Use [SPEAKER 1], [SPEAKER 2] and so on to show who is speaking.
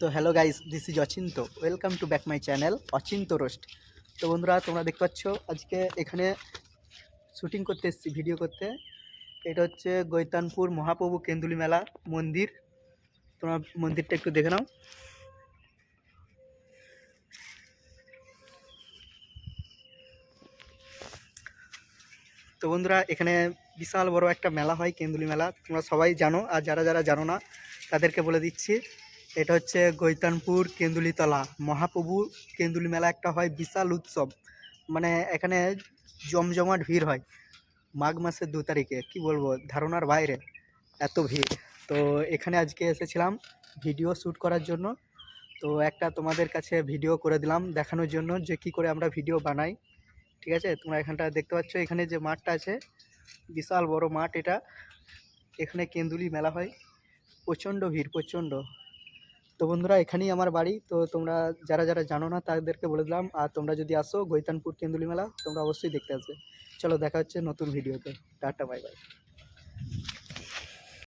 [SPEAKER 1] তো hello guys this is Achinta welcome to back my channel Achinta roast তো বন্ধুরা, তোমরা দেখতে পাচ্ছ, আজকে এখানে শুটিং করতে এসেছি ভিডিও করতে। এটা হচ্ছে গৈতানপুর মহাপ্রভু কেন্দুলি মেলা মন্দির। তোমরা মন্দিরটা একটু দেখে নাও। তো বন্ধুরা, এখানে বিশাল বড় একটা মেলা হয়, কেন্দুলি মেলা। তোমরা সবাই জানো, আর যারা যারা জানো না, তাদেরকে বলে দিচ্ছি। এটা হচ্ছে গৈতানপুর কেন্দুলিতলা। মহাপ্রভু কেন্দুলি মেলা একটা হয়, বিশাল উৎসব। মানে এখানে জমজমাট ভিড় হয় মাঘ মাসের দু তারিখে। কি বলব, ধারণার বাইরে এত ভিড়। তো এখানে আজকে এসেছিলাম ভিডিও শ্যুট করার জন্য। তো একটা তোমাদের কাছে ভিডিও করে দিলাম দেখানোর জন্য যে কি করে আমরা ভিডিও বানাই। ঠিক আছে? তোমরা এখানটা দেখতে পাচ্ছ, এখানে যে মাঠটা আছে, বিশাল বড় মাঠ এটা। এখানে কেন্দুলি মেলা হয়। প্রচণ্ড ভিড়, প্রচণ্ড। তো বন্ধুরা, এখানেই আমার বাড়ি। তো তোমরা যারা যারা জানো না, তাদেরকে বলে দিলাম। আর তোমরা যদি আসো, গৈতানপুর কেন্দুলি মেলা তোমরা অবশ্যই দেখতে আসবে। চলো, দেখা হচ্ছে নতুন ভিডিওতে টাটা বাই বাই